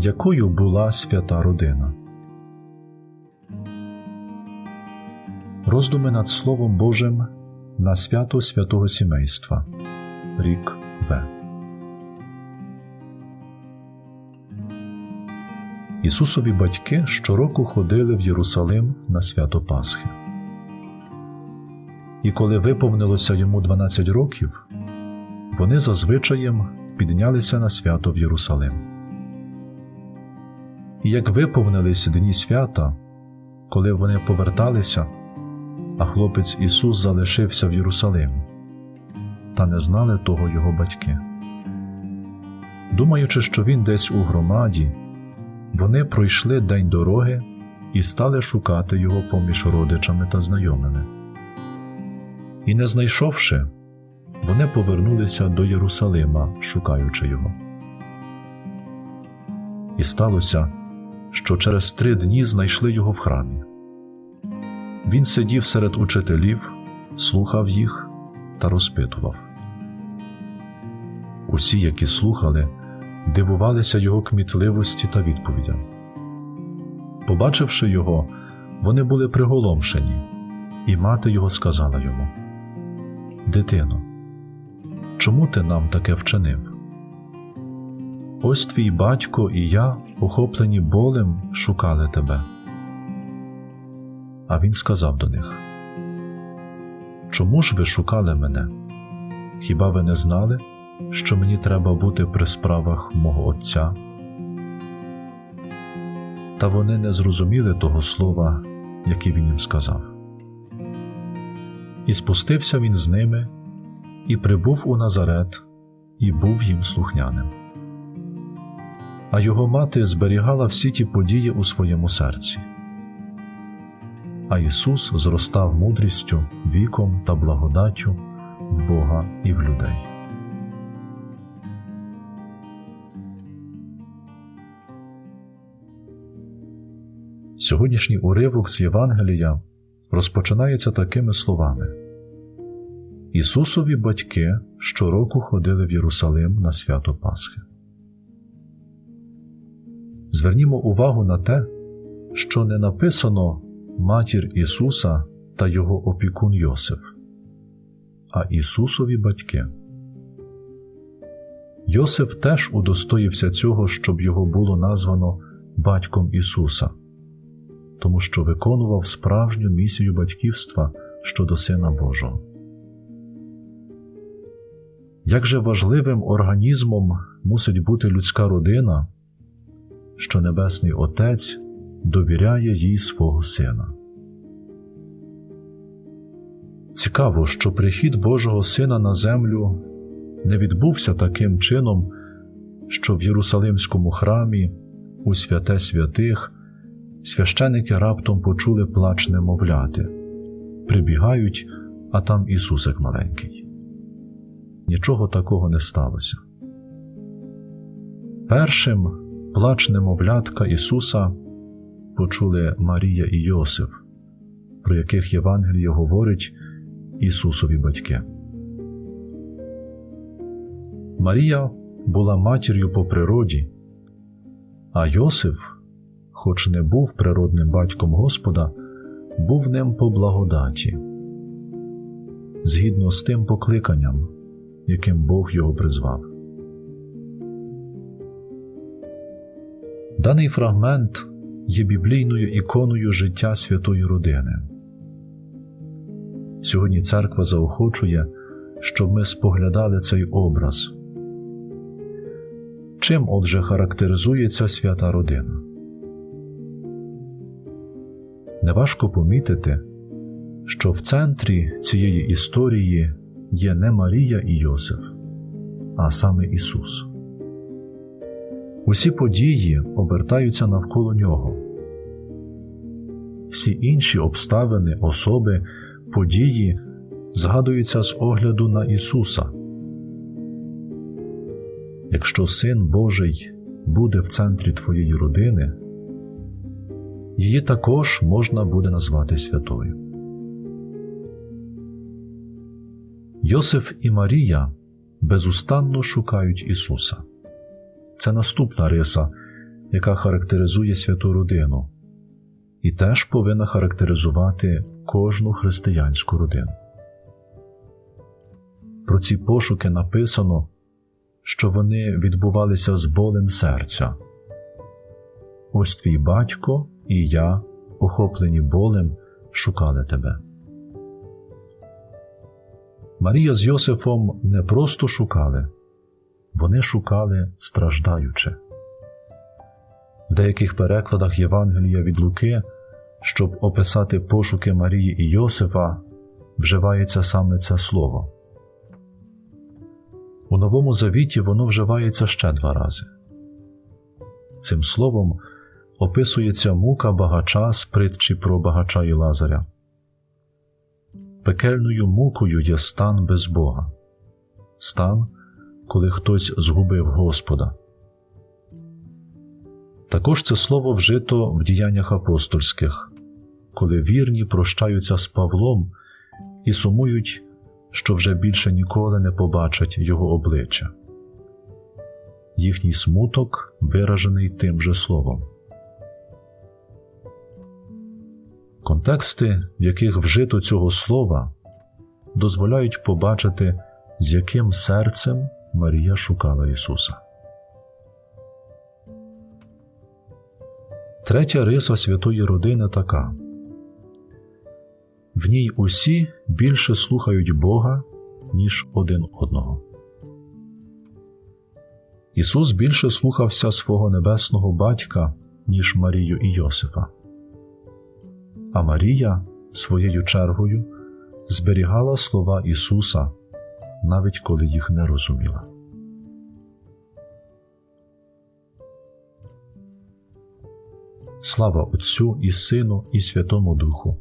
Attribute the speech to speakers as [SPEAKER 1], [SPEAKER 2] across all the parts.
[SPEAKER 1] якою була свята родина. Роздуми над Словом Божим на свято святого сімейства. Рік В. Ісусові батьки щороку ходили в Єрусалим на свято Пасхи. І коли виповнилося йому 12 років, вони за звичаєм піднялися на свято в Єрусалим. І як виповнились дні свята, коли вони поверталися, а хлопець Ісус залишився в Єрусалимі, та не знали того його батьки. Думаючи, що він десь у громаді, вони пройшли день дороги і стали шукати його поміж родичами та знайомими. І, не знайшовши, вони повернулися до Єрусалима, шукаючи його. І сталося, що через три дні знайшли його в храмі. Він сидів серед учителів, слухав їх та розпитував. Усі, які слухали, дивувалися його кмітливості та відповідям. Побачивши його, вони були приголомшені, і мати його сказала йому: Дитино, чому ти нам таке вчинив? Ось твій батько і я, охоплені болем, шукали тебе. А він сказав до них: Чому ж ви шукали мене? Хіба ви не знали, що мені треба бути при справах мого Отця? Та вони не зрозуміли того слова, яке він їм сказав. І спустився він з ними, і прибув у Назарет, і був їм слухняним. А його мати зберігала всі ті події у своєму серці. А Ісус зростав мудрістю, віком та благодаттю в Бога і в людей. Сьогоднішній уривок з Євангелія розпочинається такими словами: Ісусові батьки щороку ходили в Єрусалим на свято Пасхи. Звернімо увагу на те, що не написано матір Ісуса та його опікун Йосиф, а Ісусові батьки. Йосиф теж удостоївся цього, щоб його було названо батьком Ісуса, тому що виконував справжню місію батьківства щодо Сина Божого. Як же важливим організмом мусить бути людська родина, що Небесний Отець довіряє їй свого Сина. Цікаво, що прихід Божого Сина на землю не відбувся таким чином, що в Єрусалимському храмі, у святе святих, священики раптом почули плач немовляти, прибігають, а там Ісусик маленький. Нічого такого не сталося. Першим плач немовлятка Ісуса почули Марія і Йосиф, про яких Євангеліє говорить Ісусові батьки. Марія була матір'ю по природі, а Йосиф, хоч не був природним батьком Господа, був ним по благодаті, згідно з тим покликанням, яким Бог його призвав. Даний фрагмент є біблійною іконою життя святої родини. Сьогодні церква заохочує, щоб ми споглядали цей образ. Чим отже характеризується свята родина? Неважко помітити, що в центрі цієї історії є не Марія і Йосиф, а саме Ісус. Усі події обертаються навколо нього. Всі інші обставини, особи, події згадуються з огляду на Ісуса. Якщо Син Божий буде в центрі твоєї родини, її також можна буде назвати святою. Йосиф і Марія безустанно шукають Ісуса. Це наступна риса, яка характеризує святу родину, і теж повинна характеризувати кожну християнську родину. Про ці пошуки написано, що вони відбувалися з болем серця. Ось твій батько і я, охоплені болем, шукали тебе. Марія з Йосифом не просто шукали, вони шукали страждаючи. В деяких перекладах Євангелія від Луки, щоб описати пошуки Марії і Йосифа, вживається саме це слово. У Новому Завіті воно вживається ще два рази. Цим словом описується мука багача з притчі про багача і Лазаря. Пекельною мукою є стан без Бога, стан, коли хтось згубив Господа. Також це слово вжито в діяннях апостольських, коли вірні прощаються з Павлом і сумують, що вже більше ніколи не побачать його обличчя. Їхній смуток виражений тим же словом. Контексти, в яких вжито цього слова, дозволяють побачити, з яким серцем Марія шукала Ісуса. Третя риса святої родини така в ній усі більше слухають Бога, ніж один одного. Ісус більше слухався свого небесного батька, ніж Марію і Йосифа. А Марія своєю чергою зберігала слова Ісуса, навіть коли їх не розуміла. Слава Отцю і Сину, і Святому Духу,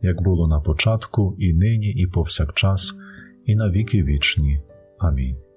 [SPEAKER 1] як було на початку, і нині, і повсякчас, і на віки вічні. Амінь.